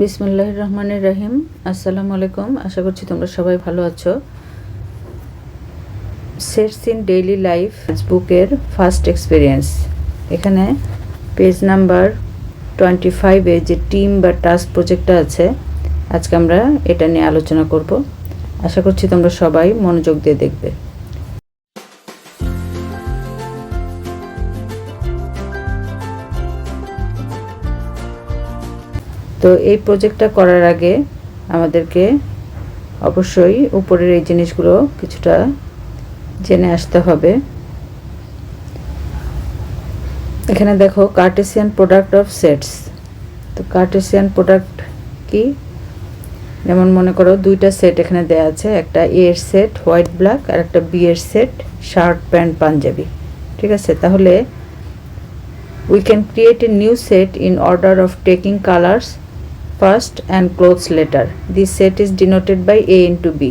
বিসমুল্লাহ রহমানের রহিম। আসসালামু আলাইকুম আশা করছি তোমরা সবাই ভালো আছো। সেটস ইন ডেইলি লাইফ ফেসবুকের ফার্স্ট এক্সপিরিয়েন্স এখানে পেজ নাম্বার টোয়েন্টি ফাইভে যে টিম বা টাস্ক প্রজেক্টটা আছে, আজকে আমরা এটা নিয়ে আলোচনা করব। আশা করছি তোমরা সবাই মনোযোগ দিয়ে দেখবে। তো এই প্রজেক্টটা করার আগে আমাদেরকে অবশ্যই উপরের এই জিনিসগুলো কিছুটা জেনে আসতে হবে। এখানে দেখো কার্টেসিয়ান প্রোডাক্ট অফ সেটস তো কার্টেসিয়ান প্রোডাক্ট কি? যেমন মনে করো, দুইটা সেট এখানে দেয়া আছে, একটা এ এর সেট হোয়াইট ব্ল্যাক আর একটা বি এর সেট শার্ট প্যান্ট পাঞ্জাবি। ঠিক আছে? তাহলে we can create a new set in order of taking colors first and clothes later this set is denoted by a into b.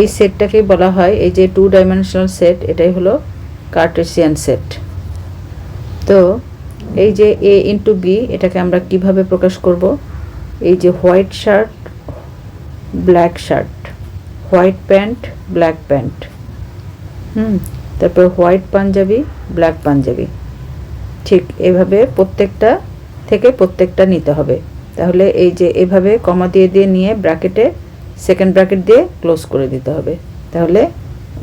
এই সেটটাকে বলা হয়, এই যে টু ডাইমেনশনাল সেট এটাই হলো কার্টেসিয়ান সেট তো এই যে এ ইন্টু বি এটাকে আমরা কীভাবে প্রকাশ করব? এই যে white shirt, black shirt. White pant, black pant. Hmm, তারপর হোয়াইট পাঞ্জাবি, ব্ল্যাক পাঞ্জাবি। ঠিক এভাবে প্রত্যেকটা থেকে প্রত্যেকটা নিতে হবে। তাহলে এই যে এভাবে কমা দিয়ে দিয়ে নিয়ে ব্র্যাকেটে সেকেন্ড ব্র্যাকেট দিয়ে ক্লোজ করে দিতে হবে। তাহলে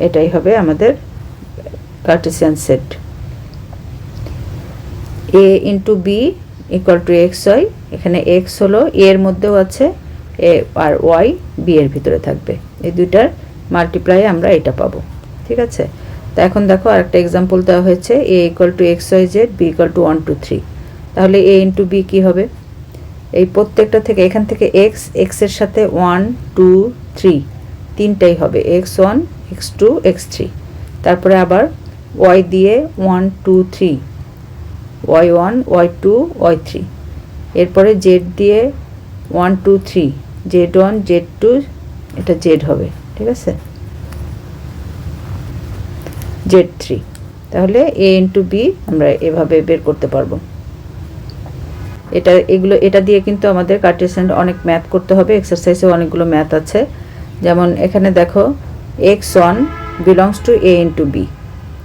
এটাই হবে আমাদের cartesian set A into B equal to X Y এখানে এক্স হলো এ এর মধ্যেও আছে এ আর ওয়াই বি এর ভিতরে থাকবে। এই দুইটার মাল্টিপ্লাই আমরা এটা পাবো। ঠিক আছে? তা এখন দেখো আরেকটা এক্সাম্পল দেওয়া হয়েছে A equal to X Y Z B equal to one two three তাহলে এ ইন্টু বি কী হবে? এই প্রত্যেকটা থেকে এখান থেকে এক্স এক্সের সাথে ওয়ান টু থ্রি তিনটাই হবে। X one X two X three তারপরে আবার ওয়াই দিয়ে one two three Y one Y two Y three এরপরে জেড দিয়ে one two three Z one Z two এটা জেড হবে, ঠিক আছে? জেড থ্রি তাহলে এ ইন্টু বি আমরা এভাবে বের করতে পারব। এটা, এগুলো, এটা দিয়ে কিন্তু আমাদের কার্টেসিয়ান অনেক ম্যাথ করতে হবে এক্সারসাইজে অনেকগুলো ম্যাথ আছে। যেমন এখানে দেখো X one belongs to A into B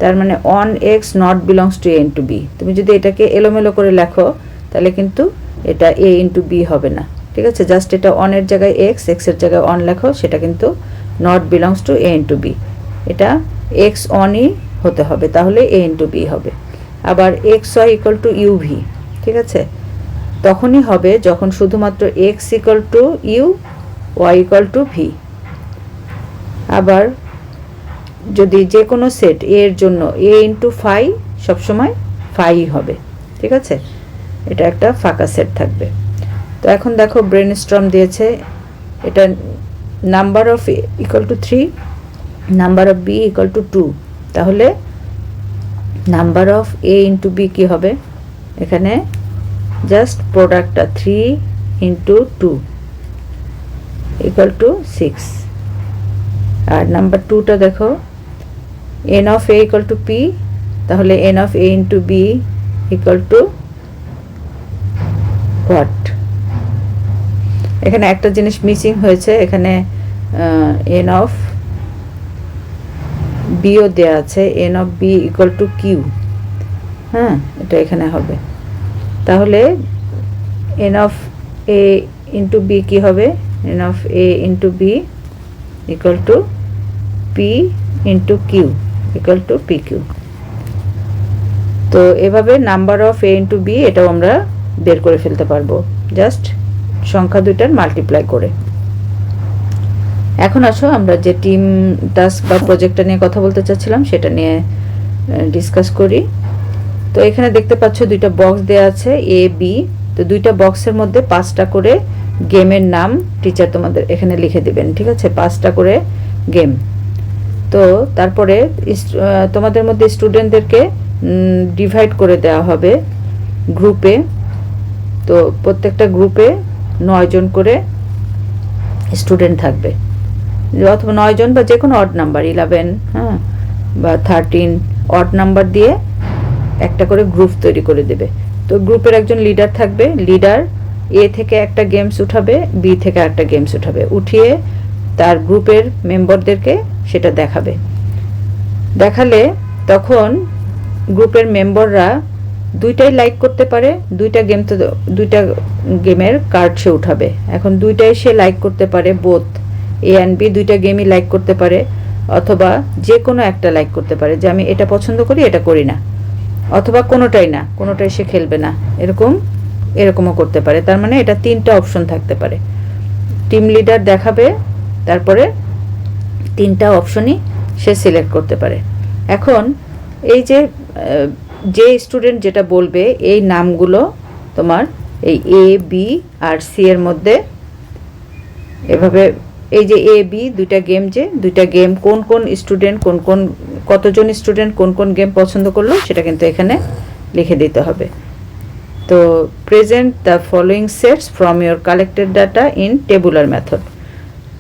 তার মানে on X not belongs to A into B তুমি যদি এটাকে এলোমেলো করে লেখো, তাহলে কিন্তু এটা এ ইন্টু বি হবে না। ঠিক আছে? জাস্ট এটা অনের জায়গায় এক্স এক্সের জায়গায় অন লেখো, সেটা কিন্তু not belongs to A into B এটা এক্স অনই হতে হবে, তাহলে এ ইন্টু বি হবে। আবার x y equal to u v ঠিক আছে? তখনই হবে যখন শুধুমাত্র x equal to u y equal to v আবার যদি যে কোনো সেট এ এর জন্য এ ইন্টু ফাই সবসময় ফাই হবে, ঠিক আছে? এটা একটা ফাঁকা সেট থাকবে। তো এখন দেখো ব্রেন স্ট্রম দিয়েছে, এটা number of equal to three number of B equal to two তাহলে number of A into B কী হবে? এখানে জাস্ট প্রোডাক্টটা three into two equal to six R number টুটা দেখো N of A equal to P তাহলে N of A into B equal to what এখানে একটা জিনিস মিসিং হয়েছে, এখানে এন অফ বিও দেওয়া আছে N of B equal to Q হ্যাঁ এটা এখানে হবে। তাহলে N of A into B কী হবে? N of A into B equal to P into Q equal to P Q তো এভাবে number of A into B এটাও আমরা বের করে ফেলতে পারব। জাস্ট সংখ্যা দুইটার মাল্টিপ্লাই করে। এখন আসো, আমরা যে টিম টাস্ক বা প্রজেক্টটা নিয়ে কথা বলতে চাচ্ছিলাম, সেটা নিয়ে ডিসকাস করি। তো এখানে দেখতে পাচ্ছ দুইটা বক্স দেওয়া আছে এ বি তো দুইটা বক্সের মধ্যে পাঁচটা করে গেমের নাম টিচার তোমাদের এখানে লিখে দিবেন, ঠিক আছে? পাঁচটা করে গেম তো তারপরে তোমাদের মধ্যে স্টুডেন্টদেরকে ডিভাইড করে দেওয়া হবে গ্রুপে তো প্রত্যেকটা গ্রুপে নয়জন করে স্টুডেন্ট থাকবে। অথবা নয়জন বা যে কোনো অড নাম্বার ইলেভেন হ্যাঁ বা থার্টিন অড নাম্বার দিয়ে একটা করে গ্রুপ তৈরি করে দেবে। তো গ্রুপের একজন লিডার থাকবে। লিডার এ থেকে একটা গেমস উঠাবে বি থেকে একটা গেমস উঠাবে। উঠিয়ে তার গ্রুপের মেম্বারদেরকে সেটা দেখাবে। দেখালে তখন গ্রুপের মেম্বাররা দুইটাই লাইক করতে পারে, দুইটা গেম তো, দুইটা গেমের কার্ড সে উঠাবে। এখন দুইটাই সে লাইক করতে পারে বোথ এ অ্যান্ড বি দুইটা গেমই লাইক করতে পারে, অথবা যে কোনো একটা লাইক করতে পারে যে আমি এটা পছন্দ করি, এটা করি না। অথবা কোনোটাই না, কোনোটাই সে খেলবে না। এরকম, এরকমও করতে পারে। তার মানে এটা তিনটা অপশন থাকতে পারে। টিম লিডার দেখাবে, তারপরে তিনটা অপশনই সে সিলেক্ট করতে পারে। এখন এই যে যে স্টুডেন্ট যেটা বলবে, এই নামগুলো তোমার এই এ বি আর সি এর মধ্যে এভাবে এই যে এ বি দুইটা গেম যে, দুইটা গেম কোন কোন স্টুডেন্ট কোন কোন, কতজন স্টুডেন্ট কোন কোন গেম পছন্দ করল, সেটা কিন্তু এখানে লিখে দিতে হবে। তো present the following sets from your collected data in tabular method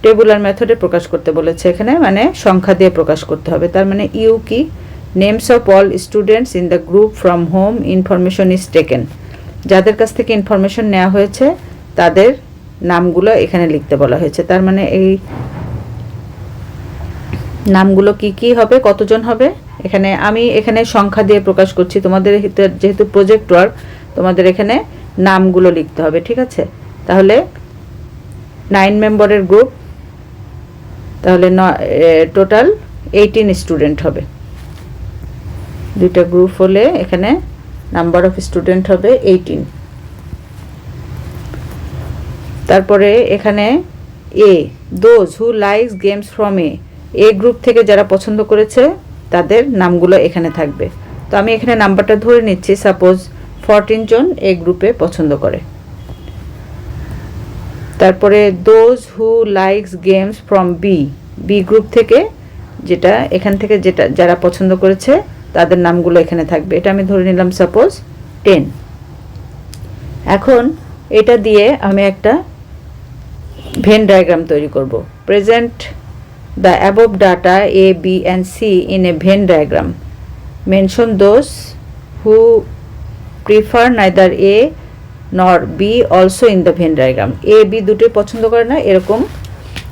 tabular মেথডে প্রকাশ করতে বলেছে এখানে মানে সংখ্যা দিয়ে প্রকাশ করতে হবে। তার মানে ইউ কি? Names of all students in the group from home information is taken যাদের কাছ থেকে ইনফরমেশন নেওয়া হয়েছে, তাদের নামগুলো এখানে লিখতে বলা হয়েছে। তার মানে এই নামগুলো কি কি হবে, কতজন হবে? এখানে আমি এখানে সংখ্যা দিয়ে প্রকাশ করছি। তোমাদের যেহেতু প্রজেক্ট ওয়ার্ক তোমাদের এখানে নামগুলো লিখতে হবে, ঠিক আছে? তাহলে নাইন মেম্বারের গ্রুপ তাহলে ন টোটাল এইটিন স্টুডেন্ট হবে। দুইটা গ্রুপ হলে এখানে নাম্বার অফ স্টুডেন্ট হবে এইটিন তারপরে এখানে A those who likes games from A A group থেকে যারা পছন্দ করেছে, তাদের নামগুলো এখানে থাকবে। তো আমি এখানে নাম্বারটা ধরে নিচ্ছি সাপোজ ফরটিন জন এ গ্রুপে পছন্দ করে। তারপরে those who likes games from B B group থেকে যেটা, এখান থেকে যেটা, যারা পছন্দ করেছে, তাদের নামগুলো এখানে থাকবে। এটা আমি ধরে নিলাম সাপোজ টেন এখন এটা দিয়ে আমি একটা ভেন ডায়াগ্রাম তৈরি করব। Present the above data A B and C in a Venn diagram mention those who prefer neither A nor B also in the Venn diagram A B দুটোই পছন্দ করে না, এরকম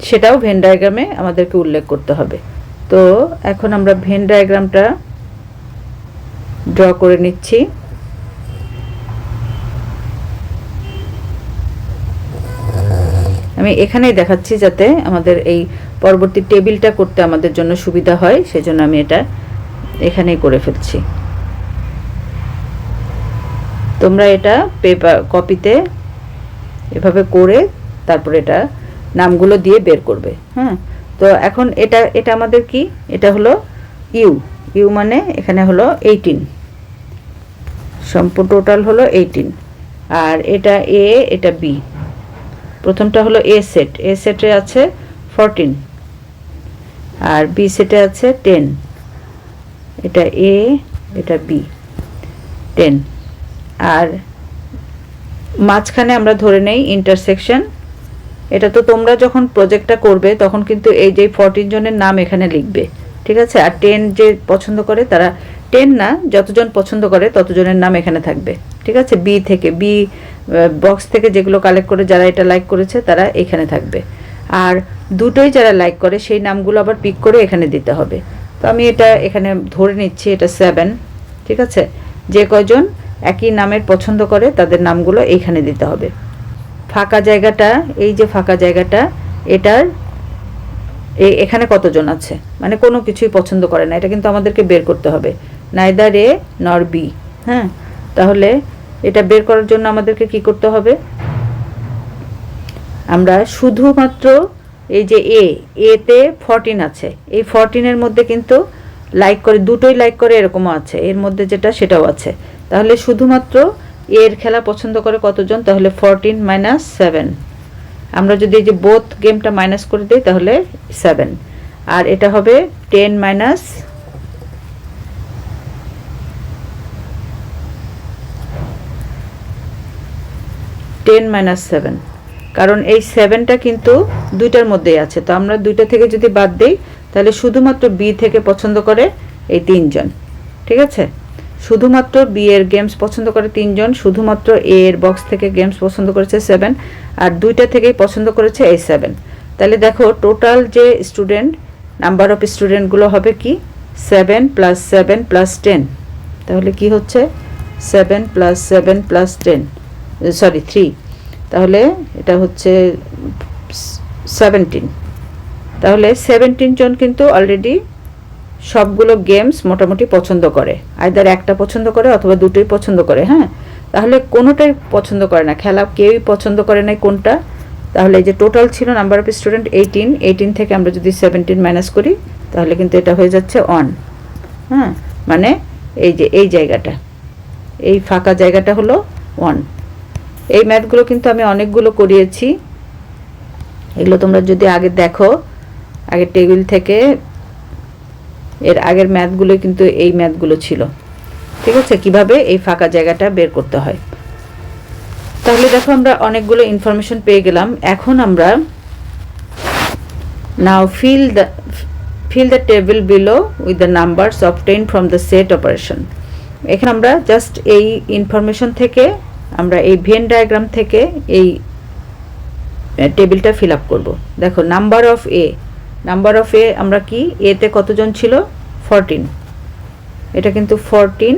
সেটাও ভেন ডায়াগ্রামে আমাদেরকে উল্লেখ করতে হবে। তো এখন আমরা ভেন ডায়াগ্রামটা ড্র করে নিচ্ছি। আমি এখানেই দেখাচ্ছি যাতে আমাদের এই পরবর্তী টেবিলটা করতে আমাদের জন্য সুবিধা হয়, সেজন্য আমি এটা এখানেই করে ফেলছি। তোমরা এটা পেপার কপিতে এভাবে করে তারপরে এটা নামগুলো দিয়ে বের করবে হ্যাঁ? তো এখন এটা এটা আমাদের কি? এটা হলো ইউ। ইউ মানে এখানে হলো এইটিন। সম্পূর্ণ টোটাল হলো এইটিন। আর এটা এ, এটা বি। প্রথমটা হলো এ সেট এ সেটে আছে ফরটিন আর বি সেটে আছে টেন এটা এ এটা বি টেন আর মাঝখানে আমরা ধরে নেই ইন্টারসেকশন এটা তো তোমরা যখন প্রজেক্টটা করবে তখন কিন্তু এই যে ফরটিন জনের নাম এখানে লিখবে, ঠিক আছে? আর টেন যে পছন্দ করে তারা টেন না, যতজন পছন্দ করে ততজনের নাম এখানে থাকবে, ঠিক আছে? বি থেকে বি বক্স থেকে যেগুলো কালেক্ট করে যারা এটা লাইক করেছে তারা এখানে থাকবে। আর দুটোই যারা লাইক করে সেই নামগুলো আবার পিক করে এখানে দিতে হবে। তো আমি এটা এখানে ধরে নিচ্ছি, এটা সেভেন ঠিক আছে? যে কয়জন একই নামের পছন্দ করে তাদের নামগুলো এইখানে দিতে হবে। ফাঁকা জায়গাটা, এই যে ফাঁকা জায়গাটা, এটার এখানে কতজন আছে? মানে কোনো কিছুই পছন্দ করে না, এটা কিন্তু আমাদেরকে বের করতে হবে। নাইদার এ নর বি হ্যাঁ? তাহলে এটা বের করার জন্য আমাদেরকে কি করতে হবে? আমরা শুধুমাত্র এই যে এ এতে ফরটিন আছে। এই ফরটিনের মধ্যে কিন্তু লাইক করে, দুটোই লাইক করে এরকমও আছে। এর মধ্যে যেটা, সেটাও আছে। তাহলে শুধুমাত্র এর খেলা পছন্দ করে কতজন? তাহলে ফরটিন মাইনাস সেভেন আমরা যদি এই যে বোথ গেমটা মাইনাস করে দিই, তাহলে সেভেন আর এটা হবে ten minus ten minus seven কারণ এই সেভেনটা কিন্তু দুইটার মধ্যেই আছে। তো আমরা দুইটা থেকে যদি বাদ দিই, তাহলে শুধুমাত্র বি থেকে পছন্দ করে এই তিনজন। ঠিক আছে? শুধুমাত্র বি এর গেমস পছন্দ করে তিনজন, শুধুমাত্র এ এর বক্স থেকে গেমস পছন্দ করেছে সেভেন আর দুইটা থেকেই পছন্দ করেছে এই সেভেন তাহলে দেখো টোটাল যে স্টুডেন্ট নাম্বার অফ স্টুডেন্টগুলো হবে কি? Seven plus seven plus ten তাহলে কি হচ্ছে? Seven plus seven plus ten sorry three তাহলে এটা হচ্ছে সেভেন্টিন তাহলে সেভেন্টিন জন কিন্তু অলরেডি সবগুলো গেমস মোটামুটি পছন্দ করে। আইদার একটা পছন্দ করে অথবা দুটোই পছন্দ করে হ্যাঁ? তাহলে কোনোটাই পছন্দ করে না। খেলা কেউই পছন্দ করে না কোনটা। তাহলে যে টোটাল ছিল number of student eighteen eighteen থেকে আমরা যদি সেভেন্টিন মাইনাস করি, তাহলে কিন্তু এটা হয়ে যাচ্ছে অন হ্যাঁ? মানে এই যে, এই জায়গাটা। এই ফাঁকা জায়গাটা হলো ওয়ান এই ম্যাথগুলো কিন্তু আমি অনেকগুলো করিয়েছি। এগুলো তোমরা যদি আগে দেখো, আগের টেবিল থেকে, এর আগের ম্যাথগুলো কিন্তু এই ম্যাথগুলো ছিল। ঠিক আছে? কীভাবে এই ফাঁকা জায়গাটা বের করতে হয়। তাহলে দেখো আমরা অনেকগুলো ইনফরমেশন পেয়ে গেলাম। এখন আমরা now fill the fill the table below with the numbers obtain from the set operation এখানে আমরা জাস্ট এই ইনফরমেশন থেকে আমরা এই ভেন ডায়াগ্রাম থেকে এই টেবিলটা ফিল আপ করব। দেখো number of A number of A আমরা কি? এতে কতজন ছিল? ফরটিন এটা কিন্তু fourteen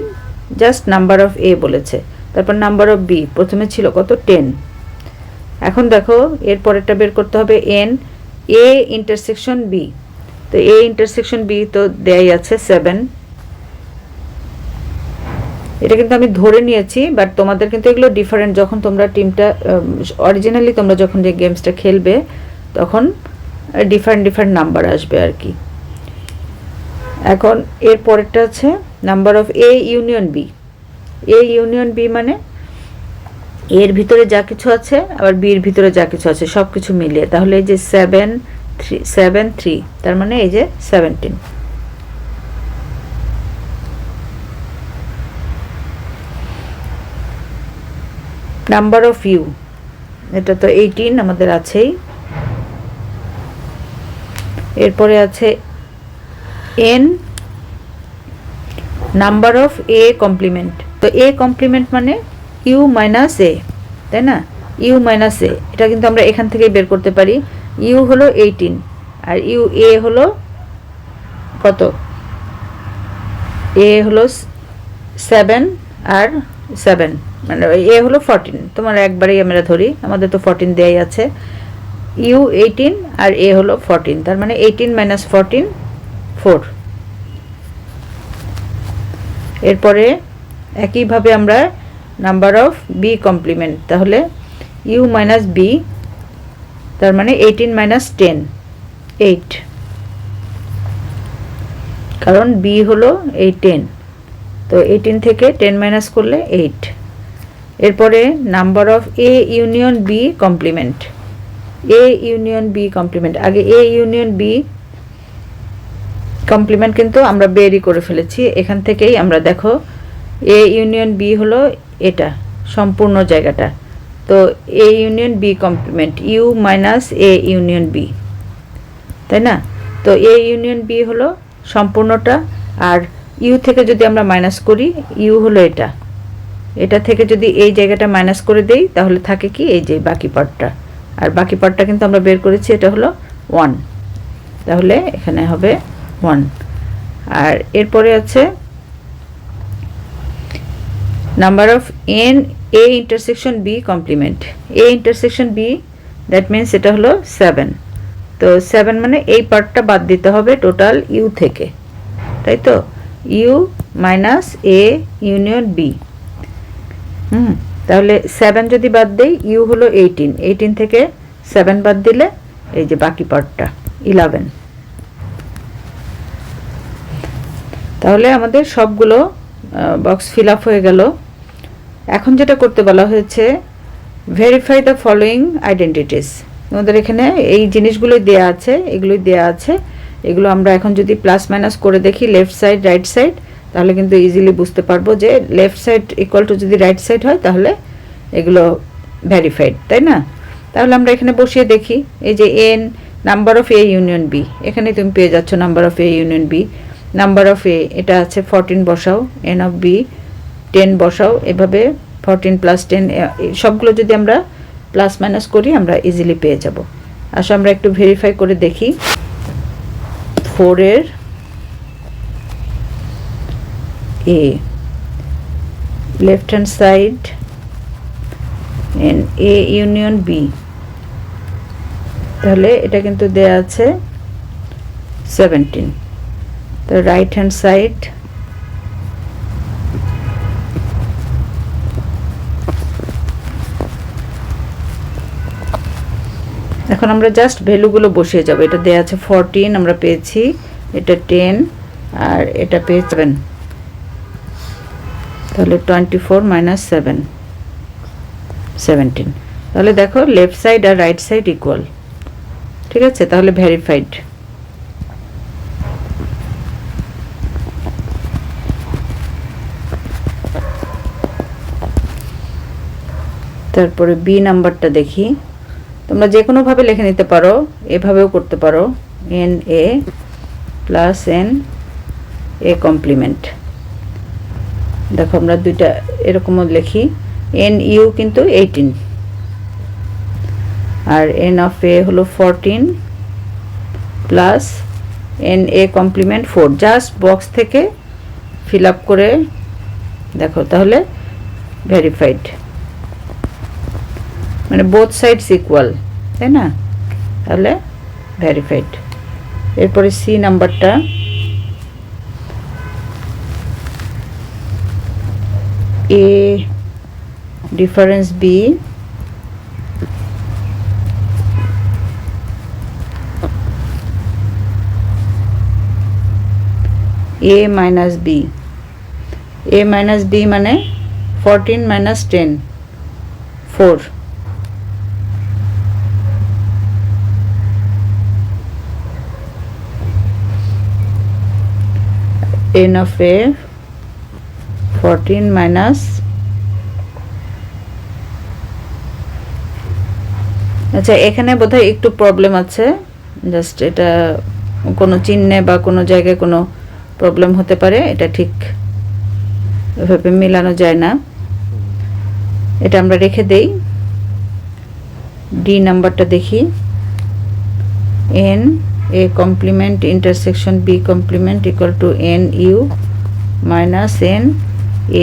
just number of A বলেছে। তারপর নাম্বার অফ বি প্রথমে ছিল কত? টেন এখন দেখো এর পরেরটা বের করতে হবে এন এ ইন্টারসেকশন বি তো এ ইন্টারসেকশন বি তো দেয়াই আছে সেভেন এটা কিন্তু আমি ধরে নিয়েছি বাট তোমাদের কিন্তু এগুলো ডিফারেন্ট যখন তোমরা টিমটা অরিজিনালি তোমরা যখন যে গেমসটা খেলবে, তখন ডিফারেন্ট ডিফারেন্ট নাম্বার আসবে আর কি। এখন এর পরেরটা আছে number of A union B A union B মানে এর ভিতরে যা কিছু আছে, আবার বির ভিতরে যা কিছু আছে সব কিছু মিলিয়ে। তাহলে এই যে সেভেন থ্রি সেভেন থ্রি তার মানে এই যে সেভেন্টিন নাম্বার অফ ইউ এটা তো এইটিন আমাদের আছেই। এরপরে আছে N number of A complement তো এ কমপ্লিমেন্ট মানে ইউ মাইনাস এ তাই না? ইউ মাইনাস এ এটা কিন্তু আমরা এখান থেকেই বের করতে পারি। ইউ হলো এইটিন আর ইউ এ হলো কত? এ হলো সেভেন আর সেভেন মানে এ হলো ফরটিন তোমার একবারেই আমরা ধরি, আমাদের তো ফরটিন দেয়াই আছে। ইউ এইটিন আর এ হলো ফরটিন তার মানে এইটিন মাইনাস ফরটিন ফোর এরপরে একইভাবে আমরা নাম্বার অফ বি কমপ্লিমেন্ট তাহলে ইউ মাইনাস বি তার মানে এইটিন মাইনাস টেন এইট কারণ বি হলো এই টেন তো এইটিন থেকে টেন মাইনাস করলে এইট এরপরে number of A union B complement. A union B complement. আগে এ ইউনিয়ন বি কমপ্লিমেন্ট কিন্তু আমরা বেরই করে ফেলেছি। এখান থেকেই আমরা দেখো, এ ইউনিয়ন বি হলো এটা, সম্পূর্ণ জায়গাটা। তো A union B complement, U minus A union B. তাই না? তো এ ইউনিয়ন বি হলো সম্পূর্ণটা, আর ইউ থেকে যদি আমরা মাইনাস করি, ইউ হলো এটা। এটা থেকে যদি এই জায়গাটা মাইনাস করে দেই, তাহলে থাকে কি এই যে বাকি পার্টটা আর বাকি পার্টটা কিন্তু আমরা বের করেছি, এটা হলো ওয়ান তাহলে এখানে হবে ওয়ান আর এরপরে আছে number of N A intersection B complement A intersection B that means এটা হলো সেভেন তো সেভেন মানে এই পার্টটা বাদ দিতে হবে টোটাল ইউ থেকে। তাই তো? U minus A union B hmm, তাহলে সেভেন যদি বাদ দেই ইউ হলো এইটিন এইটিন থেকে সেভেন বাদ দিলে এই যে বাকি পার্টটা ইলেভেন তাহলে আমাদের সবগুলো বক্স ফিল আপ হয়ে গেল। এখন যেটা করতে বলা হয়েছে ভেরিফাই দ্য ফলোয়িং আইডেন্টিটিস আমাদের এখানে এই জিনিসগুলোই দেয়া আছে, এগুলোই দেয়া আছে। এগুলো আমরা এখন যদি প্লাস মাইনাস করে দেখি লেফট সাইড রাইট সাইড তাহলে কিন্তু ইজিলি বুঝতে পারব যে লেফট সাইড ইকুয়াল টু যদি রাইট সাইড হয় তাহলে এগুলো ভেরিফাইড তাই না? তাহলে আমরা এখানে বসিয়ে দেখি, এই যে n number of A union B এখানে তুমি পেয়ে যাচ্ছ number of A union B number of A এটা আছে ফরটিন বসাও এন অফ বি টেন বসাও, এভাবে ফরটিন প্লাস টেন সবগুলো যদি আমরা প্লাস মাইনাস করি, আমরা ইজিলি পেয়ে যাব। আসলে আমরা একটু ভেরিফাই করে দেখি। ফোরের এ left hand side n A union B তাহলে এটা কিন্তু দেয়া আছে সেভেন্টিন তো রাইট হ্যান্ড সাইড এখন আমরা জাস্ট ভ্যালুগুলো বসিয়ে যাব। এটা দেয়া আছে ফোরটিন আমরা পেয়েছি, এটা টেন আর এটা পেয়ে সেভেন তাহলে twenty four minus seven seventeen তাহলে দেখো লেফট সাইড আর রাইট সাইড ইকুয়াল ঠিক আছে? তাহলে ভেরিফাইড তারপরে বি নাম্বারটা দেখি। তোমরা যে কোনোভাবে লিখে নিতে পারো, এভাবেও করতে পারো। N A plus n A complement দেখো, আমরা দুইটা এরকমও লিখি। এন ইউ কিন্তু এইটিন আর এন অফ এ হলো fourteen plus n A complement four just box থেকে ফিল আপ করে দেখো, তাহলে ভেরিফাইড মানে বোথ সাইডস ইকুয়াল তাই না? তাহলে ভেরিফাইড এরপরে সি নাম্বারটা A difference B A minus B A minus B মানে fourteen minus ten four n of a 14 minus আচ্ছা এখানে বোধহয় একটু প্রবলেম আছে। জাস্ট এটা কোনো চিহ্নে বা কোনো জায়গায় কোনো প্রবলেম হতে পারে, এটা ঠিক এভাবে মেলানো যায় না। এটা আমরা রেখে দেই। ডি নাম্বারটা দেখি। N a complement intersection, b complement equal to n u minus n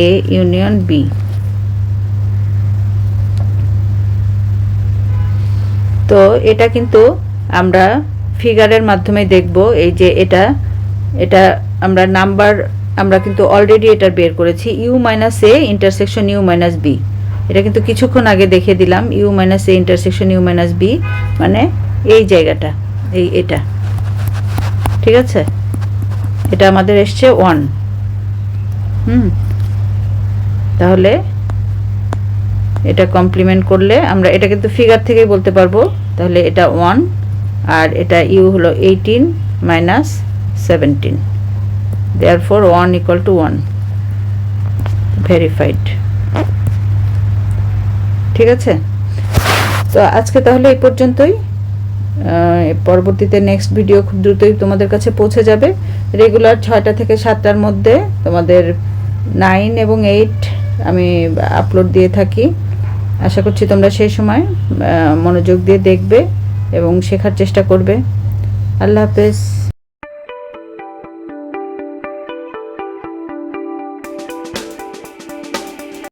a union b. তো এটা কিন্তু আমরা ফিগারের মাধ্যমে দেখব, এই যে এটা এটা আমরা নাম্বার আমরা কিন্তু অলরেডি এটা বের করেছি U minus A intersection U minus B এটা কিন্তু কিছুক্ষণ আগে দেখে দিলাম U minus A intersection U minus B মানে এই জায়গাটা, এই এটা। ঠিক আছে? এটা আমাদের এসছে ওয়ান হুম? তাহলে এটা কমপ্লিমেন্ট করলে আমরা, এটা কিন্তু ফিগার থেকেই বলতে পারব। তাহলে এটা ওয়ান আর এটা ইউ হলো eighteen minus seventeen therefore one equal to one verified ঠিক আছে? তো আজকে তাহলে এই পর্যন্তই। পরবর্তীতে নেক্সট ভিডিও খুব দ্রুতই তোমাদের কাছে পৌঁছে যাবে। রেগুলার ছয়টা থেকে সাতটার মধ্যে তোমাদের নাইন এবং এইট আমি আপলোড দিয়ে থাকি। আশা করছি তোমরা সেই সময় মনোযোগ দিয়ে দেখবে এবং শেখার চেষ্টা করবে। আল্লাহ হাফেজ।